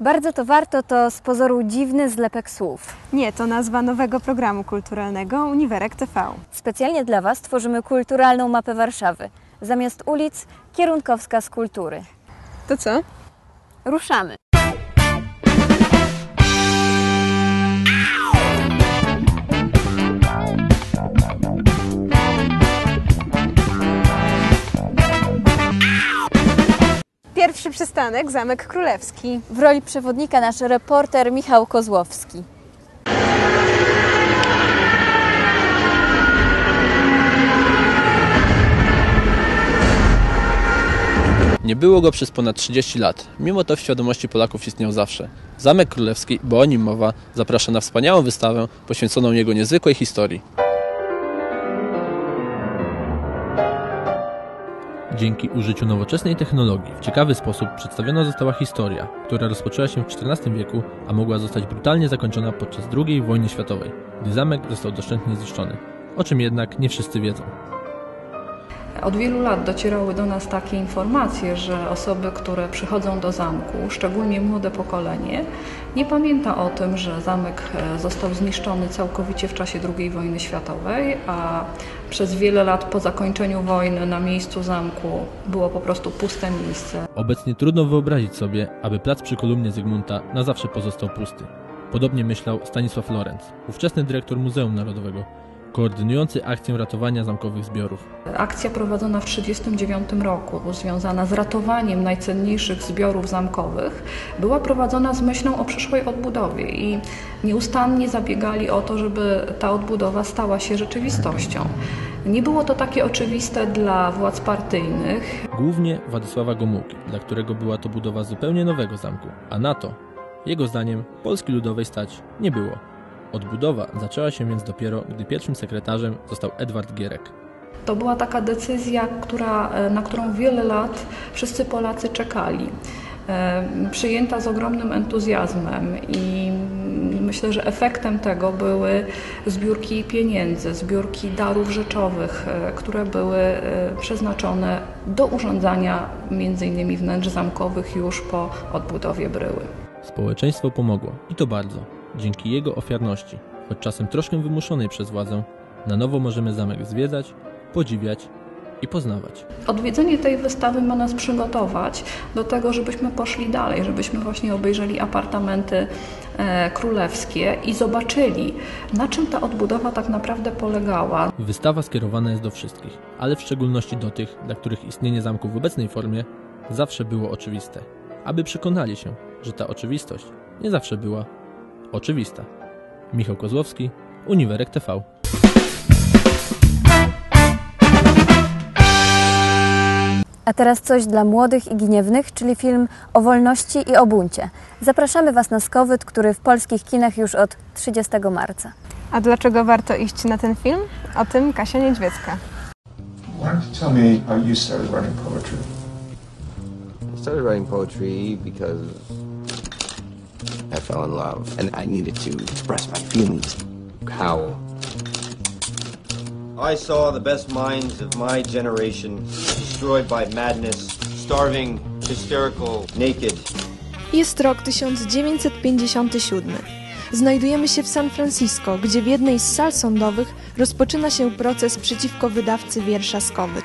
Bardzo to warto to z pozoru dziwny zlepek słów. Nie, to nazwa nowego programu kulturalnego Uniwerek TV. Specjalnie dla Was tworzymy kulturalną mapę Warszawy. Zamiast ulic kierunkowska z kultury. To co? Ruszamy. Przystanek Zamek Królewski. W roli przewodnika nasz reporter Michał Kozłowski. Nie było go przez ponad 30 lat. Mimo to w świadomości Polaków istniał zawsze. Zamek Królewski, bo o nim mowa, zaprasza na wspaniałą wystawę poświęconą jego niezwykłej historii. Dzięki użyciu nowoczesnej technologii w ciekawy sposób przedstawiona została historia, która rozpoczęła się w XIV wieku, a mogła zostać brutalnie zakończona podczas II wojny światowej, gdy zamek został doszczętnie zniszczony. O czym jednak nie wszyscy wiedzą. Od wielu lat docierały do nas takie informacje, że osoby, które przychodzą do zamku, szczególnie młode pokolenie, nie pamięta o tym, że zamek e, został zniszczony całkowicie w czasie II wojny światowej, a przez wiele lat po zakończeniu wojny na miejscu zamku było po prostu puste miejsce. Obecnie trudno wyobrazić sobie, aby plac przy kolumnie Zygmunta na zawsze pozostał pusty. Podobnie myślał Stanisław Lorenz, ówczesny dyrektor Muzeum Narodowego, koordynujący akcję ratowania zamkowych zbiorów. Akcja prowadzona w 1939 roku, związana z ratowaniem najcenniejszych zbiorów zamkowych, była prowadzona z myślą o przyszłej odbudowie i nieustannie zabiegali o to, żeby ta odbudowa stała się rzeczywistością. Nie było to takie oczywiste dla władz partyjnych. Głównie Władysława Gomułki, dla którego była to budowa zupełnie nowego zamku, a na to, jego zdaniem, Polski Ludowej stać nie było. Odbudowa zaczęła się więc dopiero, gdy pierwszym sekretarzem został Edward Gierek. To była taka decyzja, która, e, na którą wiele lat wszyscy Polacy czekali. E, Przyjęta z ogromnym entuzjazmem i myślę, że efektem tego były zbiórki pieniędzy, zbiórki darów rzeczowych, e, które były przeznaczone do urządzania m.in. wnętrz zamkowych już po odbudowie bryły. Społeczeństwo pomogło i to bardzo. Dzięki jego ofiarności, choć czasem troszkę wymuszonej przez władzę, na nowo możemy zamek zwiedzać, podziwiać i poznawać. Odwiedzenie tej wystawy ma nas przygotować do tego, żebyśmy poszli dalej, żebyśmy właśnie obejrzeli apartamenty e, królewskie i zobaczyli, na czym ta odbudowa tak naprawdę polegała. Wystawa skierowana jest do wszystkich, ale w szczególności do tych, dla których istnienie zamku w obecnej formie zawsze było oczywiste, aby przekonali się, że ta oczywistość nie zawsze była oczywista. Michał Kozłowski, Uniwerek TV. A teraz coś dla młodych i gniewnych, czyli film o wolności i o buncie. Zapraszamy Was na Skowyt, który w polskich kinach już od 30 marca. A dlaczego warto iść na ten film? O tym Kasia Niedźwiecka. Why don't you tell me how you started writing poetry? I started writing poetry because I fell in love and I needed to express my feelings. How? I saw the best minds of my generation destroyed by madness, starving, hysterical, naked. Jest rok 1957. Znajdujemy się w San Francisco, gdzie w jednej z sal sądowych rozpoczyna się proces przeciwko wydawcy wiersza Skowyt.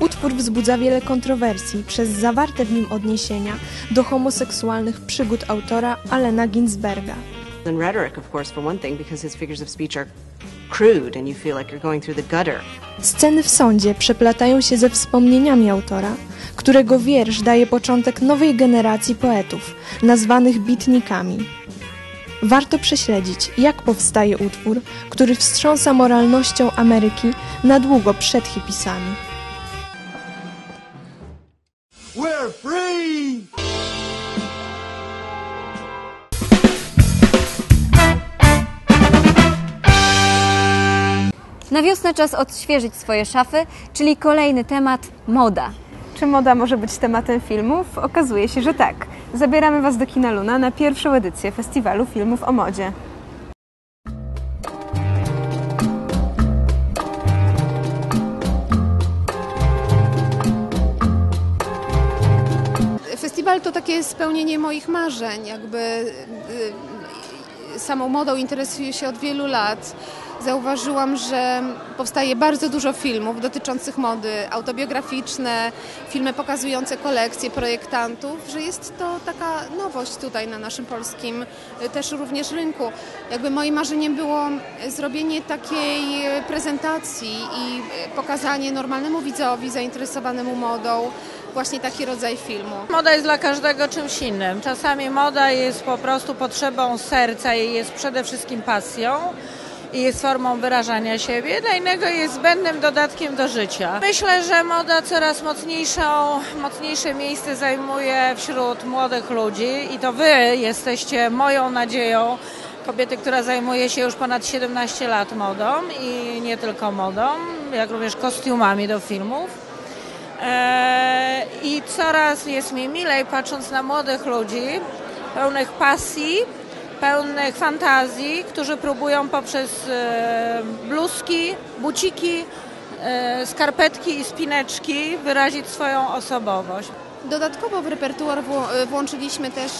Utwór wzbudza wiele kontrowersji przez zawarte w nim odniesienia do homoseksualnych przygód autora Alena Ginsberga. And rhetoric, of course, for one thing, because his figures of speech are crude and you feel like you're going through the gutter. Sceny w sądzie przeplatają się ze wspomnieniami autora, którego wiersz daje początek nowej generacji poetów, nazwanych bitnikami. Warto prześledzić, jak powstaje utwór, który wstrząsa moralnością Ameryki na długo przed hipisami. Na wiosnę czas odświeżyć swoje szafy, czyli kolejny temat moda. Czy moda może być tematem filmów? Okazuje się, że tak. Zabieramy Was do Kina Luna na pierwszą edycję Festiwalu Filmów o Modzie. Festiwal to takie spełnienie moich marzeń. Jakby y, samą modą interesuję się od wielu lat. Zauważyłam, że powstaje bardzo dużo filmów dotyczących mody, autobiograficzne, filmy pokazujące kolekcje projektantów, że jest to taka nowość tutaj na naszym polskim y, też również rynku. Jakby moim marzeniem było zrobienie takiej prezentacji i y, pokazanie normalnemu widzowi zainteresowanemu modą właśnie taki rodzaj filmu. Moda jest dla każdego czymś innym. Czasami moda jest po prostu potrzebą serca i jest przede wszystkim pasją i jest formą wyrażania siebie, dla innego jest zbędnym dodatkiem do życia. Myślę, że moda coraz mocniejszą, mocniejsze miejsce zajmuje wśród młodych ludzi i to wy jesteście moją nadzieją, kobiety, która zajmuje się już ponad 17 lat modą i nie tylko modą, jak również kostiumami do filmów. Eee, I coraz jest mi milej patrząc na młodych ludzi, pełnych pasji, pełnych fantazji, którzy próbują poprzez e, bluzki, buciki, e, skarpetki i spineczki wyrazić swoją osobowość. Dodatkowo w repertuar włączyliśmy też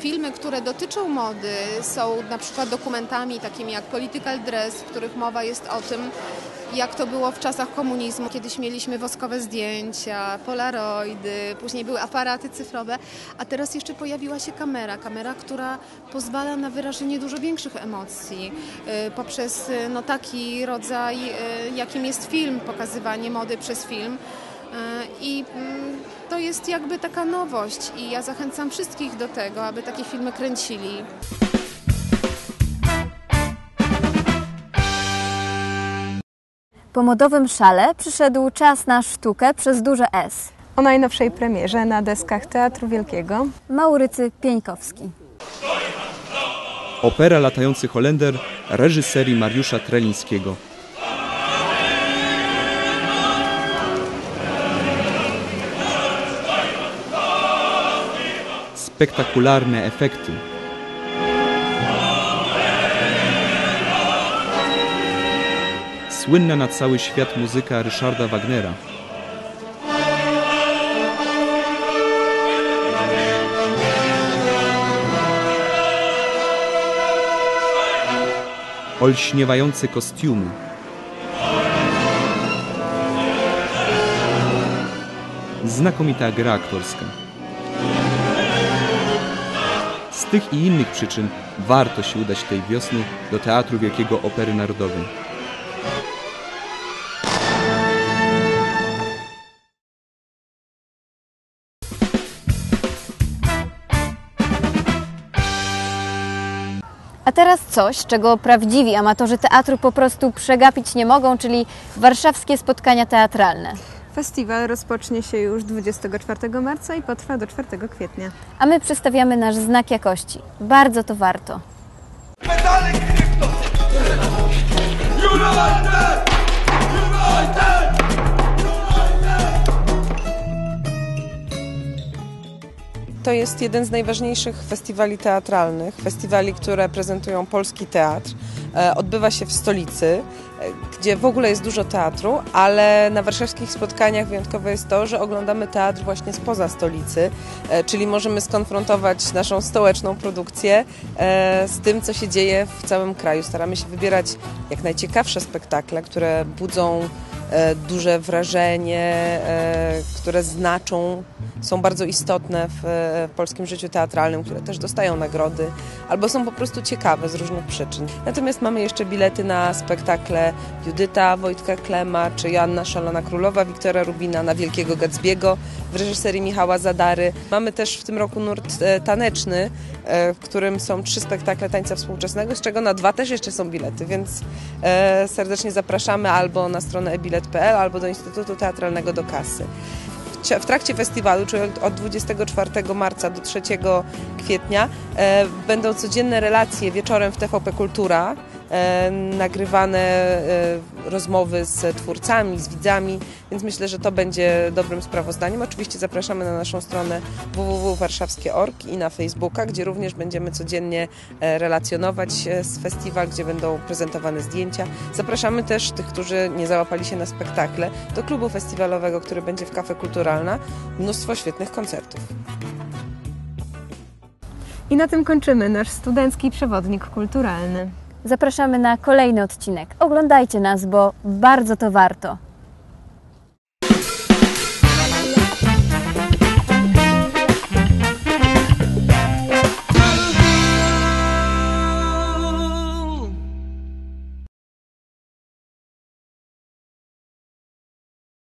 filmy, które dotyczą mody. Są na przykład dokumentami takimi jak Political Dress, w których mowa jest o tym, jak to było w czasach komunizmu. Kiedyś mieliśmy woskowe zdjęcia, polaroidy, później były aparaty cyfrowe, a teraz jeszcze pojawiła się kamera. Kamera, która pozwala na wyrażenie dużo większych emocji y, poprzez y, no, taki rodzaj, y, jakim jest film, pokazywanie mody przez film. I mm, to jest jakby taka nowość i ja zachęcam wszystkich do tego, aby takie filmy kręcili. Po modowym szale przyszedł czas na sztukę przez duże S. O najnowszej premierze na deskach Teatru Wielkiego Maurycy Pieńkowski. Opera Latający Holender reżyserii Mariusza Trelińskiego. Spektakularne efekty Słynna na cały świat muzyka Ryszarda Wagnera. Olśniewające kostiumy. Znakomita gra aktorska. Z tych i innych przyczyn warto się udać tej wiosny do Teatru Wielkiego Opery Narodowej. A teraz coś, czego prawdziwi amatorzy teatru po prostu przegapić nie mogą, czyli warszawskie spotkania teatralne. Festiwal rozpocznie się już 24 marca i potrwa do 4 kwietnia. A my przedstawiamy nasz znak jakości. Bardzo to warto. To jest jeden z najważniejszych festiwali teatralnych, festiwali, które prezentują polski teatr. E, odbywa się w stolicy, e, gdzie w ogóle jest dużo teatru, ale na warszawskich spotkaniach wyjątkowe jest to, że oglądamy teatr właśnie spoza stolicy, e, czyli możemy skonfrontować naszą stołeczną produkcję z tym, co się dzieje w całym kraju. Staramy się wybierać jak najciekawsze spektakle, które budzą duże wrażenie, e, które znaczą, są bardzo istotne w, polskim życiu teatralnym, które też dostają nagrody albo są po prostu ciekawe z różnych przyczyn. Natomiast mamy jeszcze bilety na spektakle Judyta, Wojtka Klema czy Joanna Szalona Królowa, Wiktora Rubina na Wielkiego Gatsbiego w reżyserii Michała Zadary. Mamy też w tym roku nurt e, taneczny, w którym są trzy spektakle tańca współczesnego, z czego na dwa też jeszcze są bilety, więc serdecznie zapraszamy albo na stronę e bilet.pl albo do Instytutu Teatralnego do kasy. W trakcie festiwalu, czyli od 24 marca do 3 kwietnia, e, będą codzienne relacje wieczorem w TVP Kultura nagrywane e, rozmowy z twórcami, z widzami, więc myślę, że to będzie dobrym sprawozdaniem. Oczywiście zapraszamy na naszą stronę www.warszawskie.org i na Facebooka, gdzie również będziemy codziennie e, relacjonować z festiwal, gdzie będą prezentowane zdjęcia. Zapraszamy też tych, którzy nie załapali się na spektakle, do klubu festiwalowego, który będzie w Kafe Kulturalna. Mnóstwo świetnych koncertów. I na tym kończymy nasz studencki przewodnik kulturalny. Zapraszamy na kolejny odcinek. Oglądajcie nas, bo bardzo to warto.